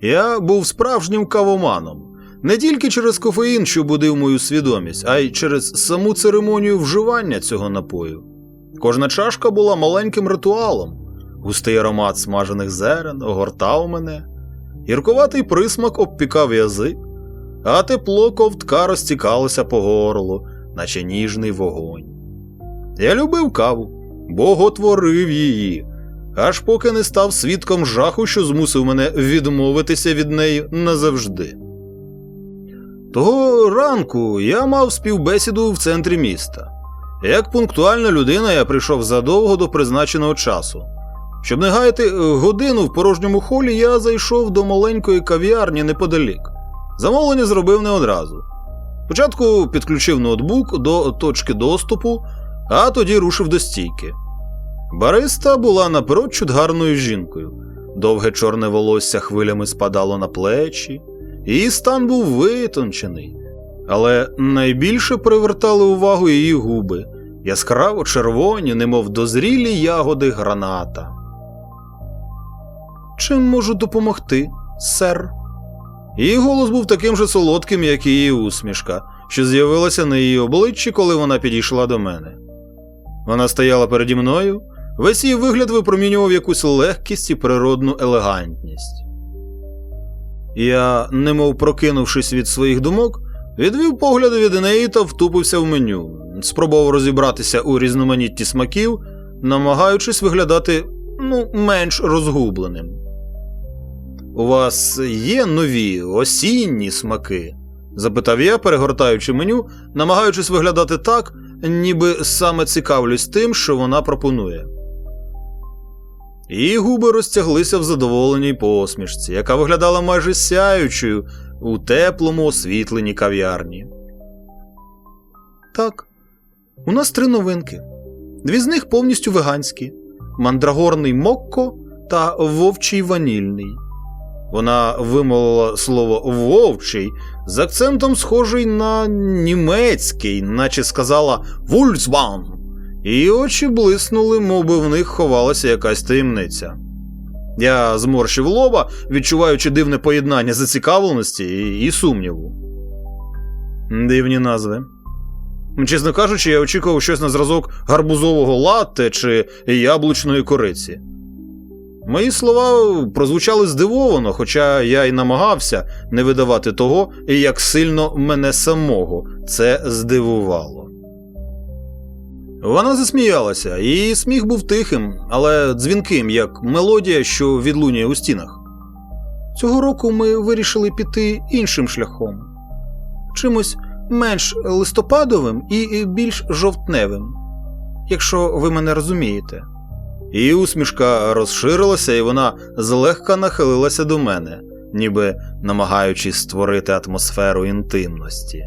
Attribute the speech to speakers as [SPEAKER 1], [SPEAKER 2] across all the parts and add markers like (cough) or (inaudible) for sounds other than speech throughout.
[SPEAKER 1] Я був справжнім кавоманом. Не тільки через кофеїн, що будив мою свідомість, а й через саму церемонію вживання цього напою. Кожна чашка була маленьким ритуалом. Густий аромат смажених зерен огортав мене, гіркуватий присмак обпікав язик, а тепло ковтка розтікалося по горлу, наче ніжний вогонь. Я любив каву, боготворив її, аж поки не став свідком жаху, що змусив мене відмовитися від неї назавжди. Того ранку я мав співбесіду в центрі міста. Як пунктуальна людина, я прийшов задовго до призначеного часу. Щоб не гаяти е, годину в порожньому холі, я зайшов до маленької кав'ярні неподалік. Замовлення зробив не одразу. Спочатку підключив ноутбук до точки доступу, а тоді рушив до стійки. Бариста була напрочуд гарною жінкою. Довге чорне волосся хвилями спадало на плечі, її стан був витончений. Але найбільше привертали увагу її губи, яскраво червоні, немов дозрілі ягоди граната. Чим можу допомогти, сер? Її голос був таким же солодким, як і її усмішка, що з'явилася на її обличчі, коли вона підійшла до мене. Вона стояла переді мною, весь її вигляд випромінював якусь легкість і природну елегантність. Я, немов прокинувшись від своїх думок, відвів погляд від неї та втупився в меню, спробував розібратися у різноманітті смаків, намагаючись виглядати ну, менш розгубленим. У вас є нові осінні смаки? запитав я, перегортаючи меню, намагаючись виглядати так, ніби саме цікавлюсь тим, що вона пропонує. Її губи розтяглися в задоволеній посмішці, яка виглядала майже сяючою у теплому освітленні кав'ярні. Так, у нас три новинки. Дві з них повністю веганські: мандрагорний мокко та вовчий ванільний. Вона вимовила слово вовчий з акцентом схожий на німецький, наче сказала Вульцбан. Її очі блиснули, мов би в них ховалася якась таємниця. Я зморщив лоба, відчуваючи дивне поєднання зацікавленості і, і сумніву. Дивні назви. Чесно кажучи, я очікував щось на зразок гарбузового латте чи яблучної кориці. Мої слова прозвучали здивовано, хоча я й намагався не видавати того, як сильно мене самого це здивувало. Вона засміялася, її сміх був тихим, але дзвінким, як мелодія, що відлунює у стінах. Цього року ми вирішили піти іншим шляхом, чимось менш листопадовим і більш жовтневим, якщо ви мене розумієте. Її усмішка розширилася, і вона злегка нахилилася до мене, ніби намагаючись створити атмосферу інтимності.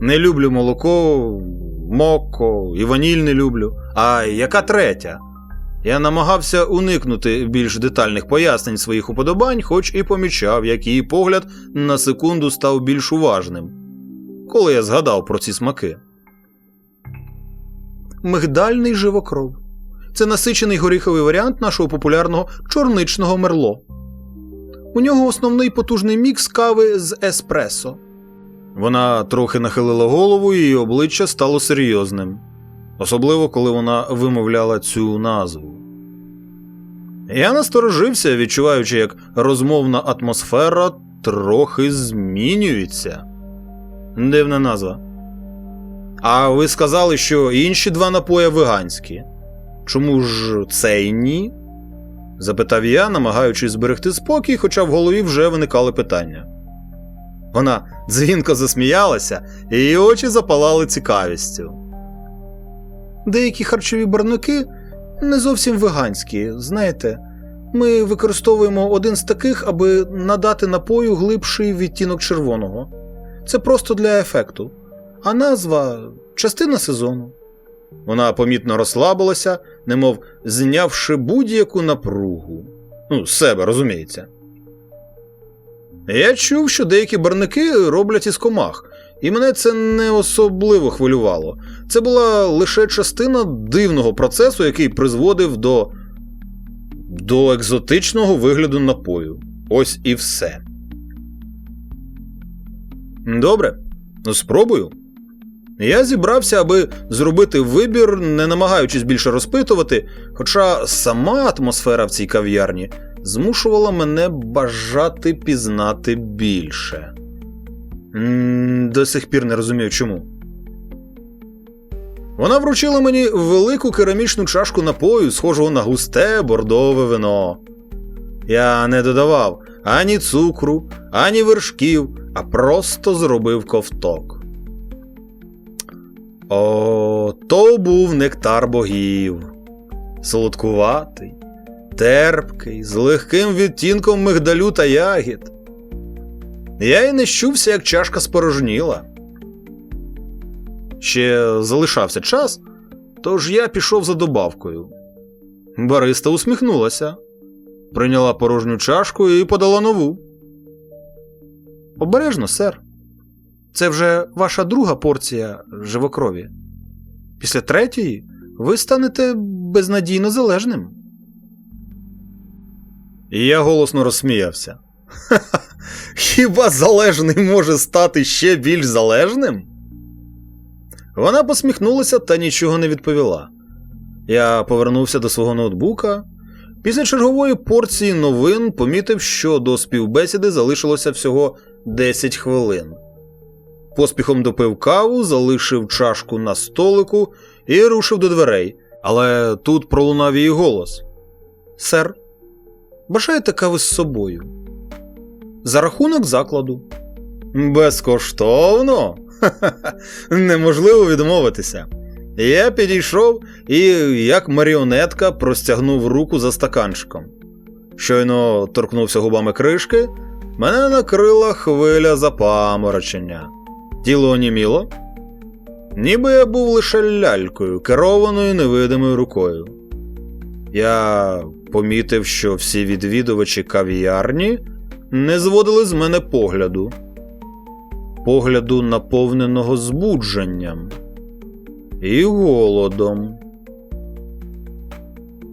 [SPEAKER 1] Не люблю молоко, мокко і ваніль не люблю. А яка третя? Я намагався уникнути більш детальних пояснень своїх уподобань, хоч і помічав, як її погляд на секунду став більш уважним, коли я згадав про ці смаки. Мигдальний живокров. Це насичений горіховий варіант нашого популярного чорничного мерло. У нього основний потужний мікс кави з еспресо. Вона трохи нахилила голову, і її обличчя стало серйозним, особливо коли вона вимовляла цю назву. Я насторожився, відчуваючи, як розмовна атмосфера трохи змінюється. Дивна назва. А ви сказали, що інші два напої веганські. Чому ж цей ні? запитав я, намагаючись зберегти спокій, хоча в голові вже виникали питання. Вона дзвінко засміялася, і її очі запалали цікавістю. Деякі харчові барники не зовсім веганські, знаєте. Ми використовуємо один з таких, аби надати напою глибший відтінок червоного. Це просто для ефекту. А назва частина сезону. Вона помітно розслабилася, немов знявши будь-яку напругу. Ну, себе, розуміється. Я чув, що деякі барники роблять із комах, і мене це не особливо хвилювало. Це була лише частина дивного процесу, який призводив до до екзотичного вигляду напою. Ось і все. Добре, спробую. Я зібрався, аби зробити вибір, не намагаючись більше розпитувати, хоча сама атмосфера в цій кав'ярні змушувала мене бажати пізнати більше. До сих пір не розумію чому. Вона вручила мені велику керамічну чашку напою, схожого на густе бордове вино. Я не додавав ані цукру, ані вершків, а просто зробив ковток. О, то був нектар богів. Солодкуватий, терпкий, з легким відтінком мигдалю та ягід. Я й не щувся, як чашка спорожніла. Ще залишався час, тож я пішов за добавкою. Бариста усміхнулася, прийняла порожню чашку і подала нову. Обережно, сер. Це вже ваша друга порція живокрові. Після третьої ви станете безнадійно залежним. І я голосно розсміявся. Ха-ха, (laughs) хіба залежний може стати ще більш залежним? Вона посміхнулася та нічого не відповіла. Я повернувся до свого ноутбука. Після чергової порції новин помітив, що до співбесіди залишилося всього 10 хвилин. Поспіхом допив каву, залишив чашку на столику і рушив до дверей. Але тут пролунав її голос: Сер, бажаєте кави з собою? За рахунок закладу. Безкоштовно? Неможливо відмовитися. Я підійшов і, як маріонетка, простягнув руку за стаканчиком. Щойно торкнувся губами кришки, мене накрила хвиля запаморочення. Тіло оніміло, ніби я був лише лялькою, керованою невидимою рукою. Я помітив, що всі відвідувачі кав'ярні не зводили з мене погляду, погляду, наповненого збудженням і голодом.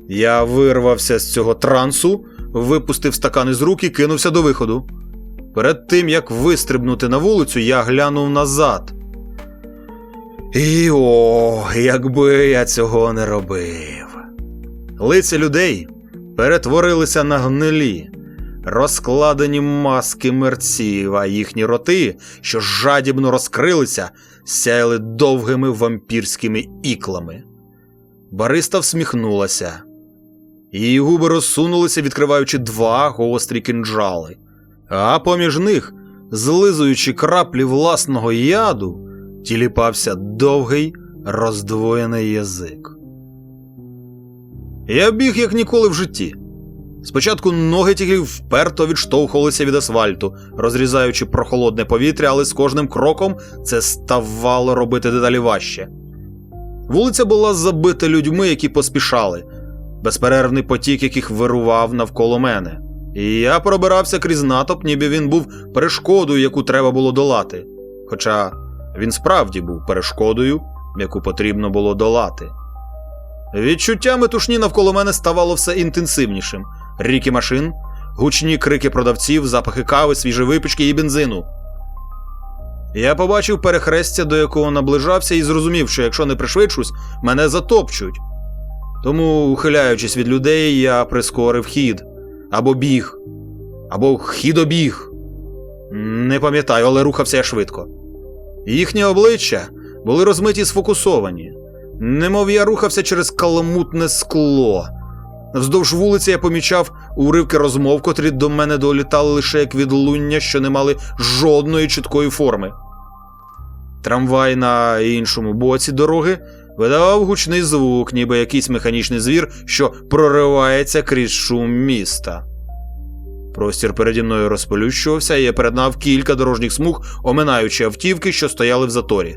[SPEAKER 1] Я вирвався з цього трансу, випустив стакан із рук і кинувся до виходу. Перед тим як вистрибнути на вулицю, я глянув назад. І о, якби я цього не робив. Лиця людей перетворилися на гнилі, розкладені маски мерців, а їхні роти, що жадібно розкрилися, сяяли довгими вампірськими іклами. Бариста всміхнулася. Її губи розсунулися, відкриваючи два гострі кинджали а поміж них, злизуючи краплі власного яду, тіліпався довгий роздвоєний язик. Я біг як ніколи в житті. Спочатку ноги тільки вперто відштовхувалися від асфальту, розрізаючи прохолодне повітря, але з кожним кроком це ставало робити дедалі важче. Вулиця була забита людьми, які поспішали, безперервний потік, яких вирував навколо мене. І я пробирався крізь натовп, ніби він був перешкодою, яку треба було долати. Хоча він справді був перешкодою, яку потрібно було долати. Відчуття метушні навколо мене ставало все інтенсивнішим: ріки машин, гучні крики продавців, запахи кави, свіжі випічки і бензину. Я побачив перехрестя, до якого наближався, і зрозумів, що якщо не пришвидшусь, мене затопчуть. Тому, ухиляючись від людей, я прискорив хід або біг, або хідобіг. Не пам'ятаю, але рухався я швидко. Їхні обличчя були розмиті сфокусовані, немов я рухався через каламутне скло. Вздовж вулиці я помічав уривки розмов, котрі до мене долітали лише як відлуння, що не мали жодної чіткої форми. Трамвай на іншому боці дороги видавав гучний звук, ніби якийсь механічний звір, що проривається крізь шум міста. Простір переді мною розполющувався, і я переднав кілька дорожніх смуг, оминаючи автівки, що стояли в заторі.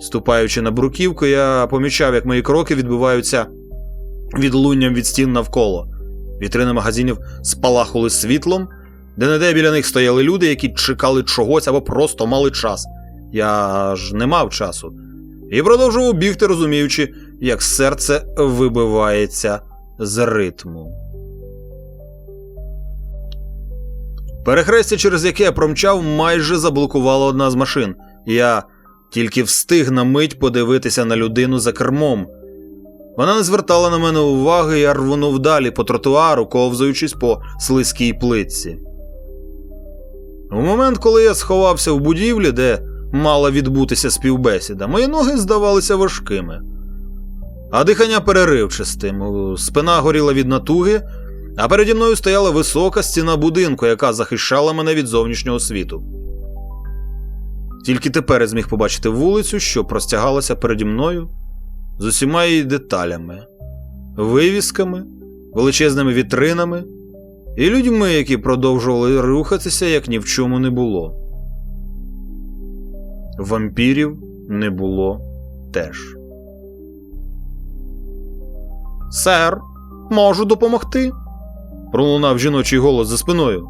[SPEAKER 1] Ступаючи на бруківку, я помічав, як мої кроки відбиваються відлунням від стін навколо. Вітрини магазинів спалахули світлом, де не де біля них стояли люди, які чекали чогось або просто мали час. Я ж не мав часу. І продовжував бігти, розуміючи, як серце вибивається з ритму. Перехрестя, через яке я промчав, майже заблокувала одна з машин. Я тільки встиг на мить подивитися на людину за кермом. Вона не звертала на мене уваги, я рвонув далі по тротуару, ковзаючись по слизькій плитці. У момент, коли я сховався в будівлі, де мала відбутися співбесіда, мої ноги здавалися важкими, а дихання переривчастим, спина горіла від натуги, а переді мною стояла висока стіна будинку, яка захищала мене від зовнішнього світу. Тільки тепер я зміг побачити вулицю, що простягалася переді мною з усіма її деталями, вивісками, величезними вітринами і людьми, які продовжували рухатися, як ні в чому не було. Вампірів не було теж. Сер, можу допомогти? пролунав жіночий голос за спиною.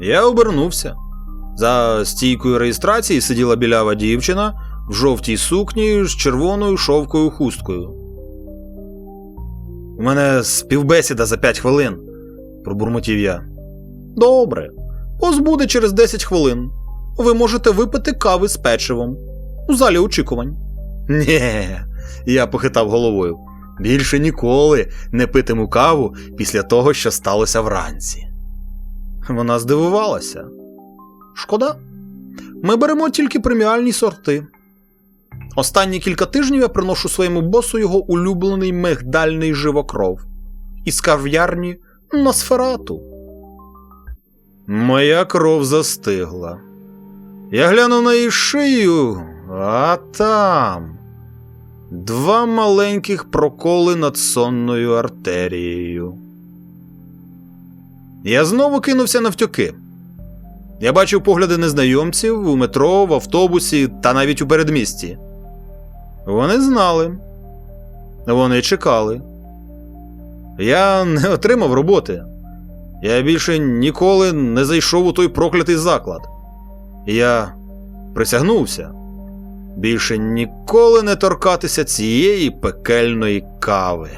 [SPEAKER 1] Я обернувся. За стійкою реєстрації сиділа білява дівчина в жовтій сукні з червоною шовкою хусткою. У мене співбесіда за п'ять хвилин, пробурмотів я. Добре. Ось буде через 10 хвилин. Ви можете випити кави з печивом у залі очікувань. Нє, я похитав головою. Більше ніколи не питиму каву після того, що сталося вранці. Вона здивувалася. Шкода. Ми беремо тільки преміальні сорти. Останні кілька тижнів я приношу своєму босу його улюблений мигдальний живокров із кав'ярні Носферату. Моя кров застигла. Я глянув на її шию, а там два маленьких проколи над сонною артерією. Я знову кинувся навтюки. Я бачив погляди незнайомців у метро, в автобусі та навіть у передмісті. Вони знали. Вони чекали. Я не отримав роботи. Я більше ніколи не зайшов у той проклятий заклад. Я присягнувся більше ніколи не торкатися цієї пекельної кави.